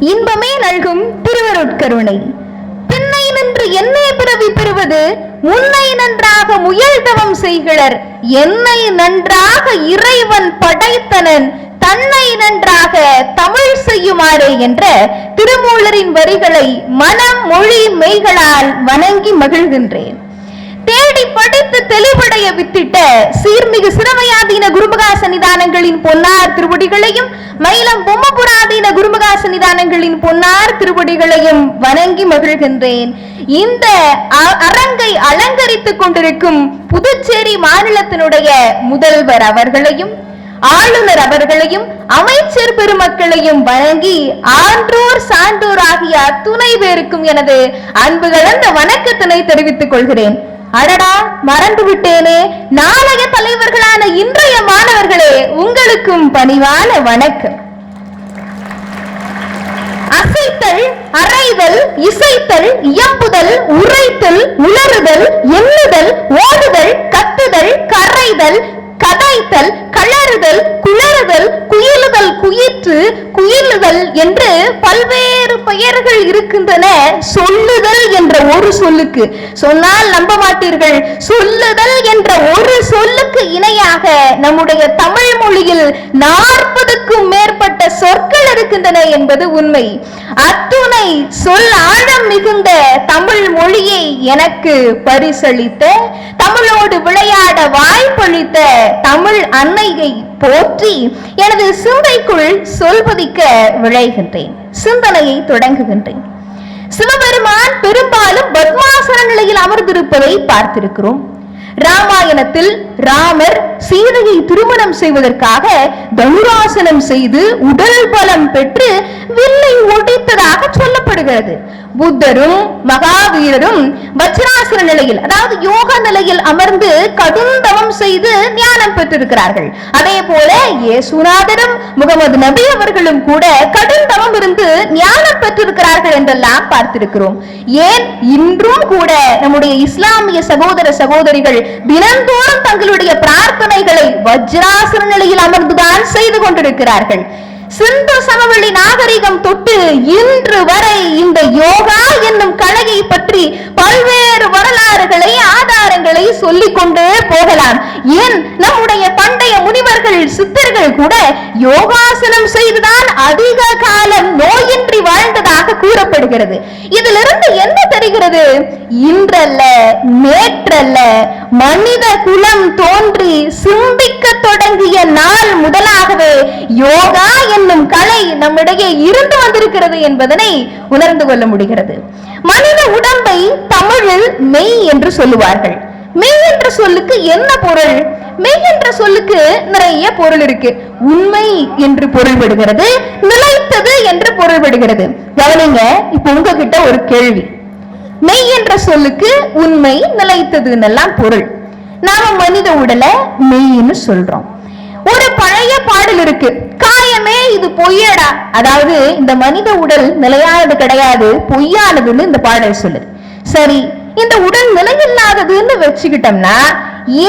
இன்பமே நல்கும் திருவருட்கருணை. பின்னை நின்று என்னை பிறவி பெறுவது முன்னை நன்றாக முயல்தவம் செய்கிறர் என்னை நன்றாக இறைவன் படைத்தனன் தன்னை நன்றாக தமிழ் செய்யுமாறு என்ற திருமூலரின் வரிகளை மனம் மொழி மெய்களால் வணங்கி மகிழ்கின்றேன். தேடி படித்து தெளிவடைய வித்திட்ட சீர்மிகு சிறமையாதீன குருமகா சன்னிதானங்களின் பொன்னார் திருவடிகளையும் மயிலம் பொம்மபுராதீன குருமகா சன்னிதானங்களின் பொன்னார் திருவடிகளையும் வணங்கி மகிழ்கின்றேன். இந்த அ- அரங்கை அலங்கரித்துக் கொண்டிருக்கும் புதுச்சேரி மாநிலத்தினுடைய முதல்வர் அவர்களையும் ஆளுநர் அவர்களையும் அமைச்சர் பெருமக்களையும் வணங்கி ஆன்றோர் சான்றோர் ஆகிய அத்துணை பேருக்கும் எனது அன்பு கலந்த வணக்கத்தினை தெரிவித்துக் கொள்கிறேன். அடடா மறந்து விட்டேனே நாளைய தலைவர்களான இன்றைய மாணவர்களே உங்களுக்கும் பணிவான வணக்கம். அசைத்தல் அரைதல் இசைத்தல் இயம்புதல் உரைத்தல் உளறுதல் எண்ணுதல் ஓடுதல் கத்துதல் கரைதல் கதைத்தல் கலறுதல் குளறுதல் குயிலுதல் குயிற்று குயிலுதல் என்று பல்வேறு பெயர்கள் இருக்கின்றன. சொல்லுதல் என்ற ஒரு சொல்லுக்கு. சொன்னால் நம்ப மாட்டீர்கள். சொல்லுதல் என்ற ஒரு சொல்லுக்கு இணையாக நம்முடைய தமிழ் மொழியில் நாற்பதுக்கும் மேற்பட்ட சொற்கள் இருக்கின்றன என்பது உண்மை. அத்துணை சொல் ஆழம் மிகுந்த தமிழ் மொழியை எனக்கு பரிசளித்த தமிழோடு விளையாட வாய்ப்பளித்த தமிழ் அன்னையை போற்றி எனது சிந்தைக்குள் சொல்வதிக்க விழைகின்றேன். சிந்தனையை தொடங்குகின்றேன். சிவபெருமான் பெரும்பாலும் பத்மாசன நிலையில் அமர்ந்திருப்பதை பார்த்திருக்கிறோம். ராமாயணத்தில் ராமர் சீதையை திருமணம் செய்வதற்காக தனுராசனம் செய்து உடல் பலம் பெற்று வில்லை ஒடித்ததாக சொல்லப்படுகிறது. புத்தரும் மகாவீரரும் வஜ்ராசன நிலையில் அதாவது யோக நிலையில் அமர்ந்து கடுந்தவம் செய்து ஞானம் பெற்றிருக்கிறார்கள். அதே போல இயேசுநாதரும் முகமது நபி அவர்களும் கூட கடுந்தவம் இருந்து ஞானம் பெற்றிருக்கிறார்கள் என்றெல்லாம் பார்த்திருக்கிறோம். ஏன் இன்றும் கூட நம்முடைய இஸ்லாமிய சகோதர சகோதரிகள் தினந்தோறும் தங்களுடைய பிரார்த்தனைகளை வஜ்ராசன நிலையில் அமர்ந்துதான் செய்து கொண்டிருக்கிறார்கள். சிந்து சமவெளி நாகரிகம் தொட்டு இன்று வரை இந்த யோகா என்னும் கலையை பற்றி பல்வேறு வரலாறுகளை ஆதாரங்களை சொல்லிக் கொண்டே போகலாம். ஏன்? நம்முடைய பண்டைய முனிவர்கள் சித்தர்கள் கூட யோகாசனம் செய்துதான் அதிக காலம் நோயின்றி வாழ்ந்ததாக கூறப்படுகிறது. இதிலிருந்து என்ன தெரிகிறது? இன்றல்ல நேற்றல்ல மனித குலம் தோன்றி சிந்திக்க தொடங்கிய நாள் முதலாகவே யோகா என்னும் கலை நம்மிடையே இருந்து வந்திருக்கிறது என்பதனை உணர்ந்து கொள்ள முடிகிறது. மனித உடம்பை தமிழில் மெய் என்று சொல்லுவார்கள். மெய் என்ற சொல்லுக்கு என்ன பொருள்? மெய் என்ற சொல்லுக்கு நிறைய பொருள் இருக்கு. உண்மை என்று பொருள்படுகிறது நிலைத்தது என்று பொருள்படுகிறது. கவனிங்க இப்ப உங்ககிட்ட ஒரு கேள்வி. மெய் என்ற சொல்லுக்கு உண்மை நிலைத்ததுன்னு எல்லாம் பொருள். நாம மனித உடலை மெய்ன்னு சொல்றோம். ஒரு பழைய பாடல் இருக்கு. காயமே இது பொய்யடா. அதாவது இந்த மனித உடல் நிலையானது கிடையாது பொய்யானதுன்னு இந்த பாடல் சொல்லுது. சரி இந்த உடல் நிலையில்லாததுன்னு வச்சுக்கிட்டோம்னா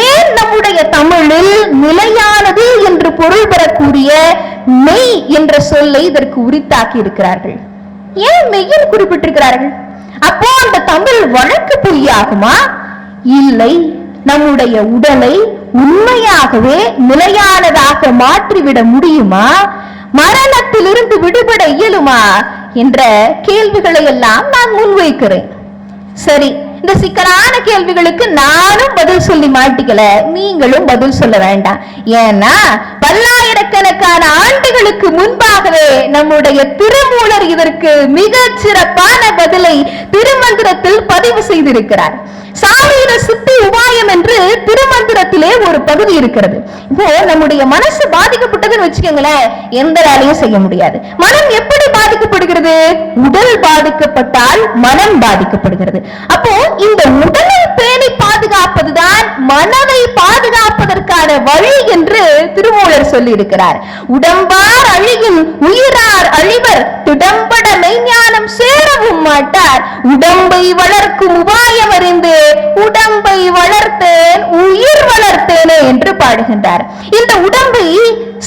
ஏன் நம்முடைய தமிழில் நிலையானது என்று பொருள் பெறக்கூடிய மெய் என்ற சொல்லை இதற்கு உரித்தாக்கி இருக்கிறார்கள்? ஏன் மெய்யில் குறிப்பிட்டிருக்கிறார்கள்? அப்போ அந்த தமிழ் வழக்கு பொய்யாகுமா? இல்லை நம்முடைய உடலை உண்மையாகவே நிலையானதாக மாற்றிவிட முடியுமா? மரணத்திலிருந்து விடுபட இயலுமா? என்ற கேள்விகளை எல்லாம் நான் முன்வைக்கிறேன். சரி இந்த சிக்கலான கேள்விகளுக்கு நானும் பதில் சொல்லி மாட்டிக்கல. நீங்களும் பதில் சொல்ல வேண்டாம். ஏன்னா பல்லாயிரக்கணக்கான ஆண்டுகளுக்கு முன்பாகவே நம்முடைய திருமூலர் இதற்கு மிக சிறப்பான பதிலை திருமந்திரத்தில் பதிவு செய்திருக்கிறார். சாமீர சித்தி உபாயம் என்று திருமந்திரத்திலே ஒரு பகுதி இருக்கிறது. இப்போ நம்முடைய மனசு பாதிக்கப்பட்டதுன்னு வச்சுக்கோங்களேன் எந்த வேலையும் செய்ய முடியாது. மனம் எப்படி பாதிக்கப்படுகிறது? உடல் பாதிக்கப்பட்டால் மனம் பாதிக்கப்படுகிறது. அப்ப இந்த உடலை பேணி பாதுகாப்பதுதான் மனதை பாதுகாப்பதற்கான வழி என்று திருமூலர் சொல்லி இருக்கிறார் உடம்பார் அழியின் உயிரார் அழிவர் திடம்பட மெய்ஞானம் சேரவும் மாட்டார். உடம்பை வளர்க்கும் உபாயம் அறிந்து உடம்பை வளர்த்தேன் உயிர் வளர்த்தேனே என்று பாடுகின்றார். இந்த உடம்பை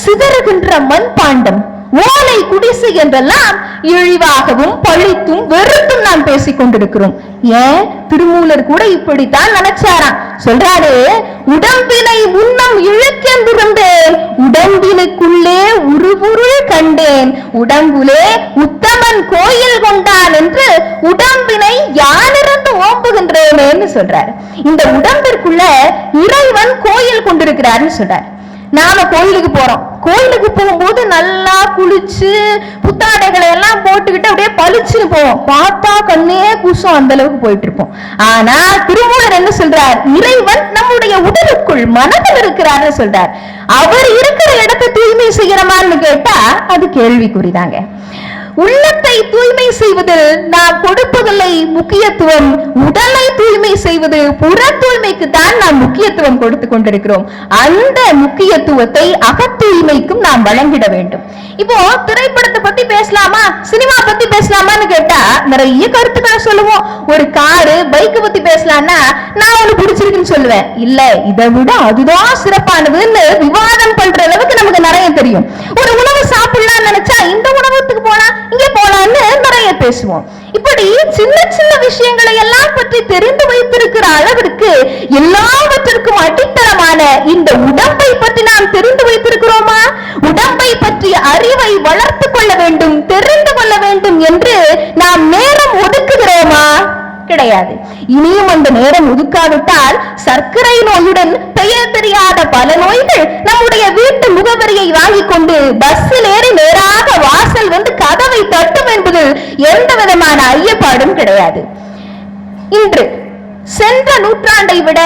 சிதறுகின்ற மண்பாண்டம் ஓலை குடிசை என்றெல்லாம் இழிவாகவும் பழித்தும் வெறுத்தும் நாம் பேசிக் கொண்டிருக்கிறோம். ஏன்? திருமூலர் கூட இப்படித்தான் நினைச்சாராம். சொல்றாரு உடம்பினை முன்னம் இழுக்கென்றிருந்தேன் உடம்பினுக்குள்ளே உருவுருள் கண்டேன். உடம்புலே உத்தமன் கோயில் கொண்டான் என்று உடம்பினை யானிருந்து ஓம்புகின்றேனேன்னு சொல்றாரு. இந்த உடம்பிற்குள்ள இறைவன் கோயில் கொண்டிருக்கிறார்னு சொல்றாரு. நாம கோயிலுக்கு போறோம். கோயிலுக்கு போகும்போது நல்லா குளிச்சு புத்தாடைகளை எல்லாம் போட்டுக்கிட்டு அப்படியே பளிச்சுன்னு போவோம். பார்த்தா கண்ணே கூசம் அந்த அளவுக்கு போயிட்டு இருப்போம். ஆனா திருமூலர் என்ன சொல்றார்? இறைவன் நம்முடைய உடலுக்குள் மனதில் இருக்கிறார்னு சொல்றார். அவர் இருக்கிற இடத்தை தூய்மை செய்யறமான்னு கேட்டா அது கேள்விக்குறிதாங்க. உள்ளத்தை தூய்மை செய்வதில் நாம் கொடுப்பதில்லை முக்கியத்துவம். உடலை தூய்மை செய்வது புற தூய்மைக்கு தான் நாம் முக்கியத்துவம் கொடுத்து கொண்டிருக்கிறோம். அந்த முக்கியத்துவத்தை அகத்தூய்மைக்கும் நாம் வழங்கிட வேண்டும். இப்போ திரைப்படத்தை பத்தி பேசலாமா? சினிமா பத்தி பேசலாமான்னு கேட்டா நிறைய கருத்துக்களை சொல்லுவோம். ஒரு காரு பைக் பத்தி பேசலாம்னா நான் ஒண்ணு பிடிச்சிருக்குன்னு சொல்லுவேன். இல்ல இதை விட அதுதான் சிறப்பானதுன்னு விவாதம் பண்ற அளவுக்கு நமக்கு நிறைய தெரியும். ஒரு உணவு சாப்பிடலாம்னு நினைச்சா இந்த உணவுக்கு போன பேசுவோம். இப்படி சின்ன சின்ன விஷயங்களை எல்லாம் பற்றி தெரிந்து வைத்திருக்கிற அளவிற்கு எல்லாவற்றிற்கும் அடித்தளமான இந்த உடம்பை பற்றி நாம் தெரிந்து வைத்திருக்கிறோமா? உடம்பை பற்றிய அறிவை வளர்த்து கொள்ள வேண்டும் தெரிந்து கொள்ள வேண்டும் என்று நாம் நேரம் ஒதுக்குகிறோமா? கிடையாது. இனியும் அந்த நேரம் ஒதுக்காவிட்டால் சர்க்கரை நோயுடன் பெயர் தெரியாத பல நோய்கள் நம்முடைய வீட்டு முகவரியை வாங்கிக் கொண்டு பஸ்ஸில் ஏறி நேராக வாசல் வந்து கதவை தட்டும் என்பது எந்த விதமான ஐயப்பாடும் கிடையாது. இன்று சென்ற நூற்றாண்டை விட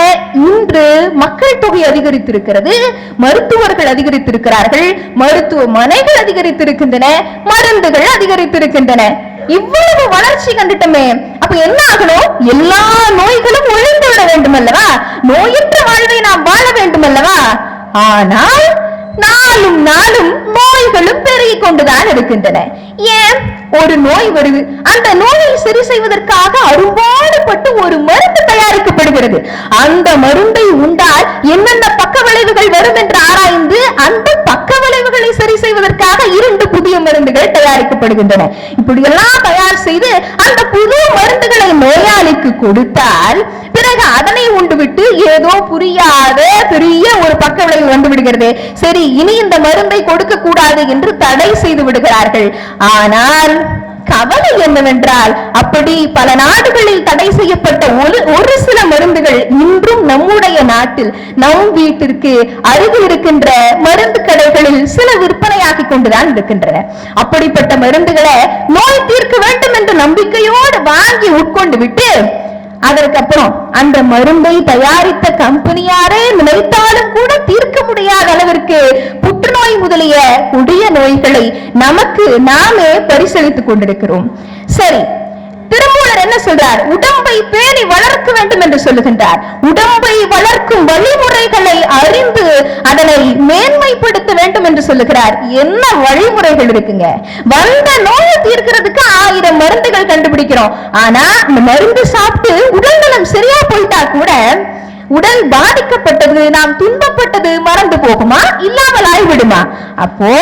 இன்று மக்கள் தொகை அதிகரித்திருக்கிறது மருத்துவர்கள் அதிகரித்திருக்கிறார்கள் மருத்துவமனைகள் அதிகரித்திருக்கின்றன மருந்துகள் அதிகரித்திருக்கின்றன. இவ்வளவு வளர்ச்சி கண்டுட்டோமே. அப்ப என்ன ஆகணும்? எல்லா நோய்களும் ஒழிந்து விட வேண்டும் அல்லவா நோயற்ற வாழ்வை நாம் வாழ வேண்டும் அல்லவா ஆனால் நாளும் நாளும் நோய்களும் பெருகிக் கொண்டுதான் இருக்கின்றன. ஏன்? ஒரு நோய் வருது அந்த நோயை சரி செய்வதற்காக அரும்பாடுபட்டு ஒரு மருந்து தயாரிக்கப்படுகிறது. அந்த மருந்தை உண்டா புதிய மருந்துகள் தயாரிக்கப்படுகின்றன. இப்படி எல்லாம் தயார் செய்து அந்த புது மருந்துகளை நோயாளிக்கு கொடுத்தால் பிறகு அதனை உண்டுவிட்டு ஏதோ புரியாத பெரிய ஒரு பக்க விளைவு வந்து விடுகிறது. சரி இனி இந்த மருந்தை கொடுக்க கூடாது என்று தடை செய்து விடுகிறார்கள். ஆனால் கவலை என்னவென்றால் அப்படி பல நாடுகளில் தடை செய்யப்பட்ட ஒரு ஒரு சில மருந்துகள் இன்றும் நம்முடைய நாட்டில் நம் வீட்டிற்கு அருகில் இருக்கின்ற மருந்து கடைகளில் சில விற்பனை கொண்டுதான் இருக்கின்றன. அப்படிப்பட்ட மருந்துகளை நோய் தீர்க்க வேண்டும் என்ற நம்பிக்கையோடு வாங்கி உட்கொண்டு விட்டு அதற்கப்புறம் அந்த மருந்தை தயாரித்த கம்பெனியாரே நினைத்தாலும் கூட தீர்க்க முடியாத அளவிற்கு புற்றுநோய் முதலிய கொடிய நோய்களை நமக்கு நாமே பரிசளித்துக் கொண்டிருக்கிறோம். சரி கர்த்தர் என்ன சொல்றார்? உடம்பை பேணி வளர்க்க வேண்டும் என்று சொல்லுகின்றார். உடம்பை வளர்க்கும் வழிமுறைகளை அறிந்து அதனை மேன்மைப்படுத்த வேண்டும் என்று சொல்லுகிறார். என்ன வழிமுறைகள் இருக்குங்க? வந்த நோயை தீர்க்கிறதுக்கு ஆயிரம் மருந்துகள் கண்டுபிடிக்கிறோம். ஆனா இந்த மருந்து சாப்பிட்டு உடல் நலம் சரியா போயிட்டா கூட உடல் பாதிக்கப்பட்டது நாம் துன்பப்பட்டது மறந்து போகுமா? இல்லாமல் ஆய்விடுமா அப்போ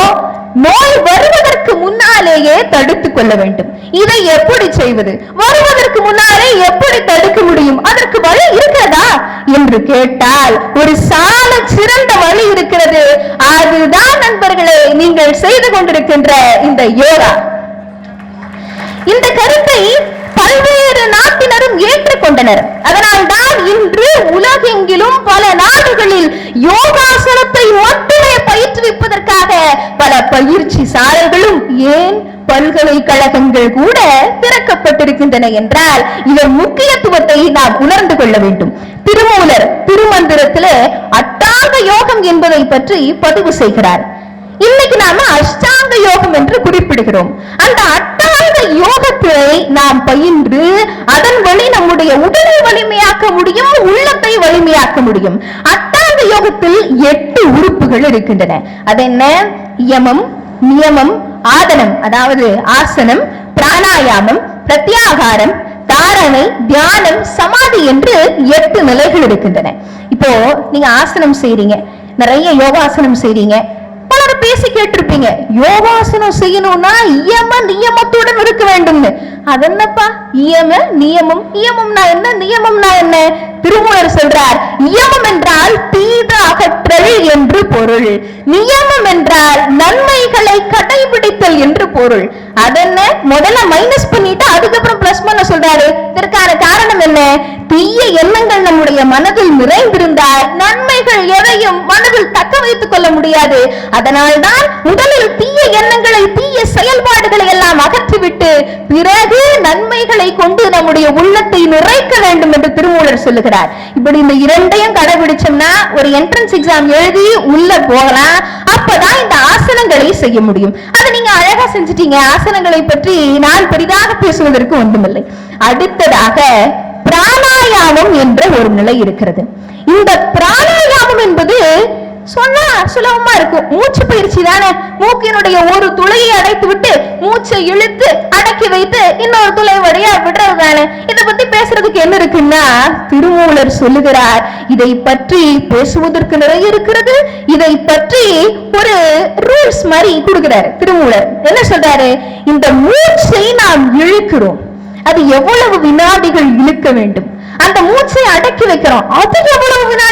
நோய் வருவதற்கு முன்னாலேயே தடுத்துக் கொள்ள வேண்டும். இதை எப்படி செய்வது? வருவதற்கு முன்னாலே எப்படி தடுக்க முடியும்? அதற்கு வழி இருக்கிறதா? என்று கேட்டால் ஒரு சால சிறந்த வழி இருக்கிறது. அதுதான் நண்பர்களே நீங்கள் செய்து கொண்டிருக்கின்ற இந்த யோகா. இந்த கருத்தை பல்வேறு நாட்டினரும் ஏற்றுக்கொண்டனர். அதனால் தான் இன்று உலகெங்கிலும் பல நாடுகளில் யோகாசனத்தை மட்டுமே பயிற்றுவிப்பதற்காக பல பயிற்சி சாலைகளும் ஏன் பல்கலைக்கழகங்கள் கூட திறக்கப்பட்டிருக்கின்றன என்றால் இதன் முக்கியத்துவத்தை நாம் உணர்ந்து கொள்ள வேண்டும். திருமூலர் திருமந்திரத்தில அட்டாங்க யோகம் என்பதை பற்றி பதிவு செய்கிறார். இன்னைக்கு நாம அஷ்டாங்க யோகம் என்று குறிப்பிடுகிறோம். அந்த அட்டாங்க யோகத்தை நாம் பயின்று அதன் வழி நம்முடைய உடலை வலிமையாக்க முடியும் உள்ளத்தை வலிமையாக்க முடியும். அட்டாங்க யோகத்தில் எட்டு உறுப்புகள் இருக்கின்றன. அது என்ன? யமம் நியமம் ஆதனம் அதாவது ஆசனம் பிராணாயாமம் பிரத்யாகாரம் தாரணை தியானம் சமாதி என்று எட்டு நிலைகள் இருக்கின்றன. இப்போ நீங்க ஆசனம் செய்றீங்க. நிறைய யோகாசனம் செய்றீங்க. பேசி கேட்டிருப்பீங்க. யோகாசனம் செய்யணும்னா இயம நியமத்துடன் இருக்க வேண்டும்னு. அதென்னப்பா? இயம நியமம். நியமம்னா என்ன? நியமம்னா என்ன? திருமூலர் சொல்றார் நியமம் என்றால் தீத அகற்றல் என்று பொருள். நியமம் என்றால் நன்மைகளை கடைபிடித்தல் என்று பொருள். அதென்ன? முதல்ல மைனஸ் பண்ணிட்டு அதுக்கப்புறம் பிளஸ் பண்ண சொல்றாரு. இதற்கான காரணம் என்ன? தீய எண்ணங்கள் நம்முடைய மனதில் நிறைந்திருந்தால் நன்மைகள் எதையும் மனதில் தக்க வைத்துக் கொள்ள முடியாது. அதனால்தான் முதலில் தீய எண்ணங்களை தீய செயல்பாடுகளை எல்லாம் அகற்றிவிட்டு பிறகு நன்மைகளை கொண்டு நம்முடைய உள்ளத்தை நிறைக்க வேண்டும் என்று திருமூலர் சொல்லுகிறார். இப்படி இந்த இரண்டையும் கடைபிடிச்சோம்னா ஒரு என்ட்ரன்ஸ் எக்ஸாம் எழுதி உள்ள போகலாம். அப்பதான் இந்த ஆசனங்களை செய்ய முடியும். அதை நீங்க அழகா செஞ்சிட்டீங்க. ஆசனங்களை பற்றி நான் பெரிதாக பேசுவதற்கு ஒன்றுமில்லை. அடுத்ததாக பிராணாயாமம் என்ற ஒரு நிலை இருக்கிறது. இந்த பிராணாயாமம் என்பது சொன்னா சுலபமா இருக்கும் மூச்சு பயிற்சி தானே. மூக்கினுடைய ஒரு துளையை அடைத்து விட்டு மூச்சை இழுத்து அடக்கி வைத்து இன்னொரு துளை வழியா விடுறது தானே. இதை பத்தி பேசுறதுக்கு என்ன இருக்குன்னா திருமூலர் சொல்லுகிறார் இதை பற்றி பேசுவதற்கு நிறைய இருக்கிறது. இதை பற்றி ஒரு ரூல்ஸ் மாதிரி கொடுக்கிறாரு திருமூலர். என்ன சொல்றாரு? இந்த மூச்சை நாம் இழுக்கிறோம். அது எவ்வளவு வினாடிகள் இழுக்க வேண்டும். அந்த மூச்சை அடக்கி வைக்கிறோம். அது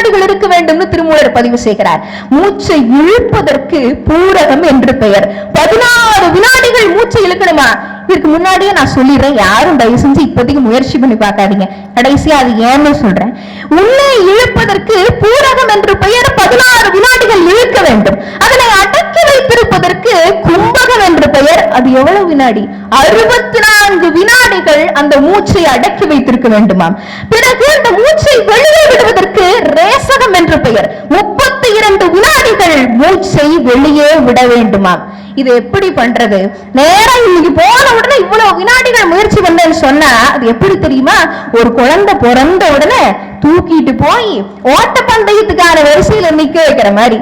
எவ்வளவு வினாடிகள் இருக்க வேண்டும்னு திருமூலர் பதிவு செய்கிறார். மூச்சை இழுப்பதற்கு பூரகம் என்று பெயர். பதினாறு வினாடிகள் மூச்சை இழுக்கணுமா? இதுக்கு முன்னாடியே நான் சொல்லிடுறேன். யாரும் தயவு செஞ்சு இப்போதைக்கு முயற்சி பண்ணி பார்க்காதீங்க. கடைசியா அது ஏன்னு சொல்றேன். உள்ளே இழுப்பதற்கு பூரகம் என்று பெயர் பதினாறு வினாடிகள் இழுக்க வேண்டும். அதனை அடக்கி வைத்திருப்பதற்கு கும்பகம் என்று பெயர் அது எவ்வளவு வினாடி? அறுபத்தி நான்கு வினாடிகள் அந்த மூச்சை அடக்கி வைத்திருக்க வேண்டுமாம். பிறகு அந்த மூச்சை வெளியே விடுவதற்கு ரேசகம் என்று பெயர். முப்பத்தி இரண்டு வினாடிகள் மூச்சை வெளியே விட வேண்டுமாம். இது எப்படி பண்றது? நேரா இன்னைக்கு போன உடனே இவ்வளவு வினாடிகள் முயற்சி பண்ணேன்னு சொன்னா அது எப்படி தெரியுமா? ஒரு குழந்தை பிறந்த உடனே தூக்கிட்டு போய் ஓட்ட பந்தயத்துக்கான வரிசையில நிக்க வைக்கிற மாதிரி.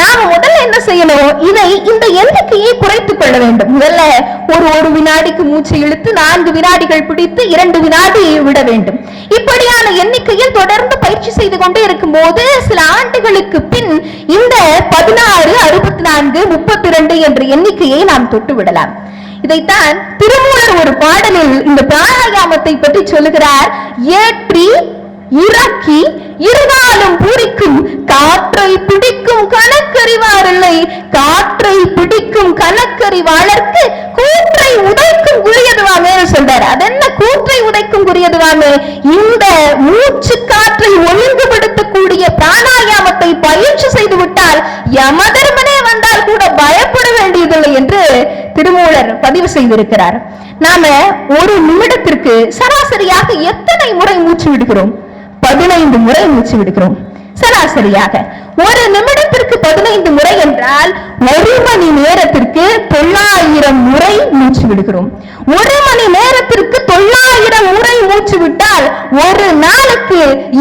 நாம முதல்ல என்ன செய்யணும்? இதை இந்த எண்ணிக்கையை குறைத்துக் கொள்ள வேண்டும். முதல்ல ஒரு ஒரு வினாடிக்கு மூச்சை இழுத்து நான்கு வினாடிகள் பிடித்து இரண்டு வினாடி விட வேண்டும். இப்படியான எண்ணிக்கையில் தொடர்ந்து பயிற்சி செய்து கொண்டே இருக்கும்போது சில ஆண்டுகளுக்கு பின் இந்த பதினாறு அறுபத்தி நான்கு முப்பத்தி இரண்டு என்ற எண்ணிக்கையை நாம் தொட்டு விடலாம். இதைத்தான் திருமூலர் ஒரு பாடலில் இந்த பிராணாயாமத்தை பற்றி சொல்லுகிறார். ஏற்றி இறக்கி இருந்தாலும் பூரிக்கும் காற்றை பிடிக்கும் கணக்கறிவாரில்லை. காற்றை பிடிக்கும் கணக்கறிவாளர்க்கு கூற்றை உடைக்கும் குறியதுவாமே சொல்றாரு. அது என்ன கூற்றை உடைக்கும் குறியதுவாமே? இந்த மூச்சு காற்றை ஒழுங்குபடுத்தக்கூடிய பிராணாயாமத்தை பயிற்சி செய்து விட்டால் யமதர்மனே வந்தால் கூட பயப்பட வேண்டியதில்லை என்று திருமூலர் பதிவு செய்திருக்கிறார். நாம ஒரு நிமிடத்திற்கு சராசரியாக எத்தனை முறை மூச்சு விடுகிறோம்? பதினைந்து முறை மூச்சு விடுக்கிறோம் சராசரியாக. ஒரு நிமிடத்திற்கு பதினைந்து முறை என்றால் ஒரு மணி நேரத்திற்கு தொள்ளாயிரம் முறை மூச்சு விடுகிறோம். ஒரு மணி நேரத்திற்கு தொள்ளாயிரம் முறை மூச்சு விட்டால் ஒரு நாளுக்கு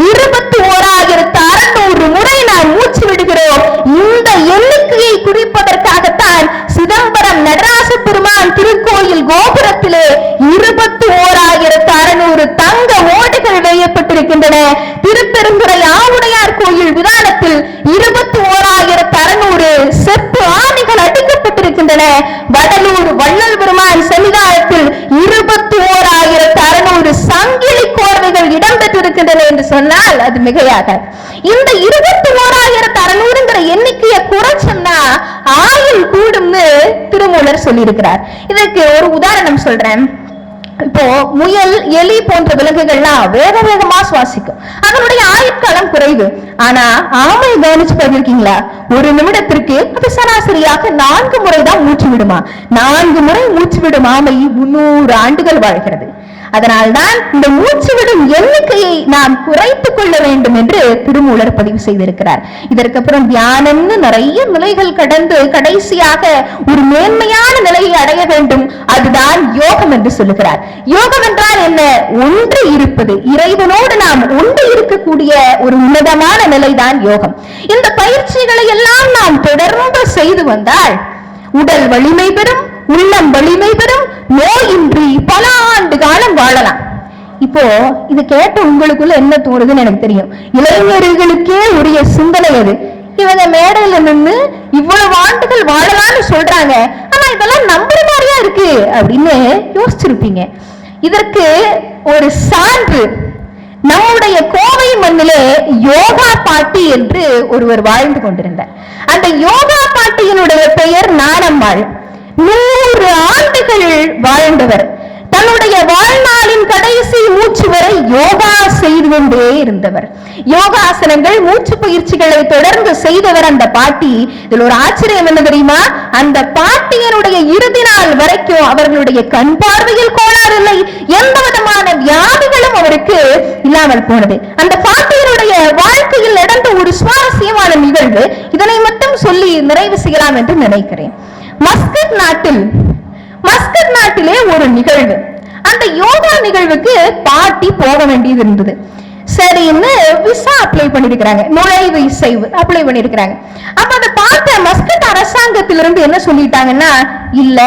இருபத்தி ஓராயிரத்து அறுநூறு முறை நாம் மூச்சு விடுகிறோம். இந்த எண்ணிக்கையை குறிப்பதற்காகத்தான் சிதம்பரம் நடராச பெருமான் திருக்கோயில் கோபுரத்திலே இருபத்தி ஓராயிரத்து அறுநூறு தங்க ஓடுகள் வேயப்பட்டிருக்கின்றன திருப்பெருந்துறை ஆவுடையார் கோயில் விதானத்தில் இருபத்தி ஓராயிரத்து அறுநூறு செப்பு ஆணிகள் அடிக்கப்பட்டிருக்கின்றன வடலூர் வள்ளல் பெருமான் சன்னிதானத்தில் இருபத்தி ஓராயிரத்து அறுநூறு சங்கிலி கோர்வைகள் இடம்பெற்றிருக்கின்றன என்று சொன்னால் அது மிகையாக. இந்த இருபத்தி ஓராயிரத்து அறுநூறுங்கிற எண்ணிக்கையை குறைச்சோம்னா ஆயுள் கூடும்னு திருமூலர் சொல்லியிருக்கிறார். இதற்கு ஒரு உதாரணம் சொல்றேன். இப்போ முயல் எலி போன்ற விலங்குகள்லாம் வேக வேகமா சுவாசிக்கும். அதனுடைய ஆயுட்காலம் குறைவு. ஆனா ஆமை கவனிச்சு பார்த்திருக்கீங்களா? ஒரு நிமிடத்திற்கு அது சராசரியாக நான்கு முறை தான் மூச்சு விடுமா? நான்கு முறை மூச்சு விடும் ஆமை முன்னூறு ஆண்டுகள் வாழ்கிறது. அதனால்தான் இந்த மூச்சு விடும் எண்ணிக்கையை நாம் குறைத்துக் கொள்ள வேண்டும் என்று திருமூலர் பதிவு செய்திருக்கிறார். இதற்கப்புறம் தியானம்னு நிறைய நிலைகள் கடந்து கடைசியாக ஒரு மேன்மையான நிலையை அடைய வேண்டும். அதுதான் யோகம் என்று சொல்லுகிறார். யோகம் என்றால் என்ன? ஒன்று இருப்பது. இறைவனோடு நாம் ஒன்று இருக்கக்கூடிய ஒரு உன்னதமான நிலைதான் யோகம். இந்த பயிற்சிகளை எல்லாம் நாம் தொடர்ந்து செய்து வந்தால் உடல் வலிமை பெறும் உள்ளம் வலிமை பெறும் காலம் இப்போ இது கேட்ட உங்களுக்குள்ள என்ன தோணுதுன்னு எனக்கு தெரியும். இளைஞர்களுக்கே உரிய சிந்தனை அது இவங்க மேடையில நின்னு இவ்வளவு ஆண்டுகள் வாழலாம்னு சொல்றாங்க. ஆனா இதெல்லாம் நம்புற மாதிரியா இருக்கு அப்படின்னு யோசிச்சிருப்பீங்க. இதற்கு ஒரு சான்று. நம்முடைய கோவை மண்ணிலே யோகா பாட்டி என்று ஒருவர் வாழ்ந்து கொண்டிருந்தார். அந்த யோகா பாட்டியினுடைய பெயர் நாணம்மாள் நூறு ஆண்டுகள் வாழ்ந்தவர். தன்னுடைய வாழ்நாளின் கடைசி மூச்சு வரை யோகா செய்து கொண்டே இருந்தவர். யோகாசனங்கள் மூச்சு பயிற்சிகளை தொடர்ந்து செய்தவர் அந்த பாட்டி. இதில் ஒரு ஆச்சரியம் என்ன தெரியுமா? அந்த பாட்டியனுடைய இறுதி நாள் வரைக்கும் அவர்களுடைய கண் பார்வையில் கோளாறு இல்லை. எந்த விதமான வியாதிகளும் அவருக்கு இல்லாமல் போனது. அந்த பாட்டியனுடைய வாழ்க்கையில் நடந்த ஒரு சுவாரஸ்யமான நிகழ்வு. இதனை மட்டும் சொல்லி நிறைவு செய்யலாம் என்று நினைக்கிறேன். மஸ்கட் நாட்டில் மஸ்கட் நாட்டிலே ஒரு நிகழ்வு. அந்த யோகா நிகழ்வுக்கு பாட்டி போக வேண்டியது இருந்தது. சரின்னு விசா அப்ளை பண்ணிருக்கிறாங்க. நுழைவு இசைவு அப்ளை பண்ணிருக்கிறாங்க. அப்ப அதை பார்த்த மஸ்கட் அரசாங்கத்திலிருந்து என்ன சொல்லிட்டாங்கன்னா இல்ல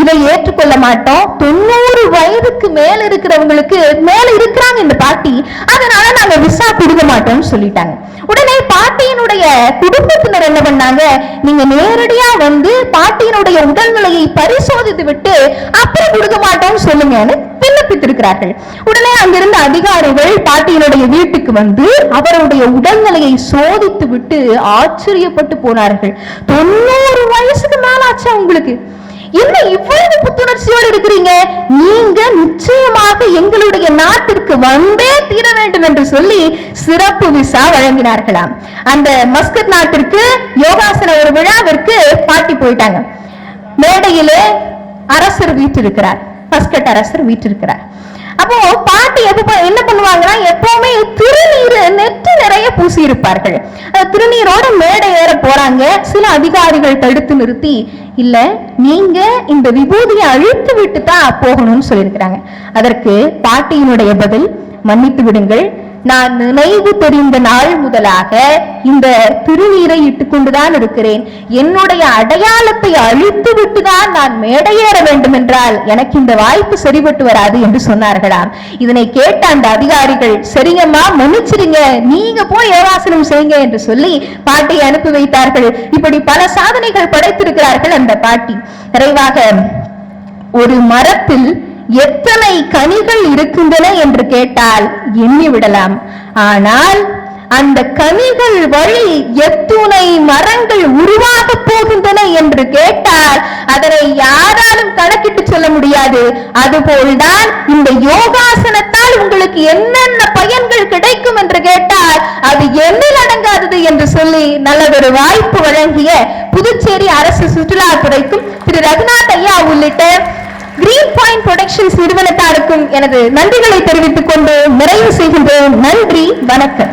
இதை ஏற்றுக்கொள்ள மாட்டோம். தொண்ணூறு வயதுக்கு மேல இருக்கிறவங்களுக்கு மேல இருக்கிறாங்க இந்த பாட்டி. அதனால நாங்க விசா கொடுக்க மாட்டோம்னு சொல்லிட்டாங்க. உடனே பாட்டியினுடைய குடும்பத்தினர் என்ன பண்ணாங்க? நீங்க நேரடியா வந்து பாட்டியினுடைய உடல்நிலையை பரிசோதித்து விட்டு அப்புறம் கொடுக்க மாட்டோம்னு சொல்லுங்கன்னு விண்ணப்பித்திருக்கிறார்கள். உடனே அங்கிருந்த அதிகாரிகள் பாட்டியினுடைய வீட்டுக்கு வந்து அவருடைய உடல்நிலையை சோதித்து விட்டு ஆச்சரியப்பட்டு போனார்கள். தொண்ணூறு வயசுக்கு மேல ஆச்சா உங்களுக்கு? என்ன இவ்வளவு புத்துணர்ச்சியோடு இருக்கிறீங்க? நீங்க நிச்சயமாக எங்களுடைய நாட்டிற்கு வந்தே தீர வேண்டும் என்று சொல்லி சிறப்பு விசா வழங்கினார்களாம். அந்த மஸ்கட் நாட்டிற்கு யோகாசன ஒரு விழாவிற்கு பாட்டி போயிட்டாங்க. மேடையிலே அரசர் வீற்றிருக்கிறார். மஸ்கட் அரசர் வீற்றிருக்கிறார். அப்போ பாட்டி எப்ப என்ன பண்ணுவாங்கன்னா எப்பவுமே திருநீர் நெற்றி நிறைய பூசி இருப்பார்கள் திருநீரோட மேடை ஏற போறாங்க. சில அதிகாரிகள் தடுத்து நிறுத்தி இல்ல நீங்க இந்த விபூதியை அழித்து விட்டு தான் போகணும்னு சொல்லியிருக்கிறாங்க. அதற்கு பாட்டியினுடைய பதில் மன்னித்து விடுங்கள். நான் நினைவு தெரிந்த நாள் முதலாக இந்த திருநீரை இட்டுக்கொண்டுதான் இருக்கிறேன். என்னுடைய அடையாளத்தை அழித்து விட்டுதான் நான் மேடையேற வேண்டும் என்றால் எனக்கு இந்த வாய்ப்பு சரிபட்டு வராது என்று சொன்னார்களாம். இதனை கேட்ட அந்த அதிகாரிகள் சரிங்கம்மா மன்னிச்சிருங்க நீங்க போய் யோகாசனம் செய்யுங்க என்று சொல்லி பாட்டியை அனுப்பி வைத்தார்கள். இப்படி பல சாதனைகள் படைத்திருக்கிறார்கள் அந்த பாட்டி. நிறைவாக ஒரு மரத்தில் எத்தனை கனிகள் இருக்கின்றன என்று கேட்டால் எண்ணி விடலாம். ஆனால் அந்த கனிகள் வழி எத்துணை மரங்கள் உருவாக போகின்றன என்று கேட்டால் அதனை யாராலும் கணக்கிட்டு சொல்ல முடியாது. அதுபோல்தான் இந்த யோகாசனத்தால் உங்களுக்கு என்னென்ன பயன்கள் கிடைக்கும் என்று கேட்டால் அது எண்ணில் அடங்காதது என்று சொல்லி நல்லதொரு வாய்ப்பு வழங்கிய புதுச்சேரி அரசு சுற்றுலாத்துறைக்கும் திரு ரகுநாத் ஐயா உள்ளிட்ட கிரீன் பாயிண்ட் ப்ரொடக்ஷன்ஸ் நிறுவனத்தாருக்கும் எனது நன்றிகளை தெரிவித்துக் கொண்டு நிறைவு செய்கின்றேன் நன்றி வணக்கம்.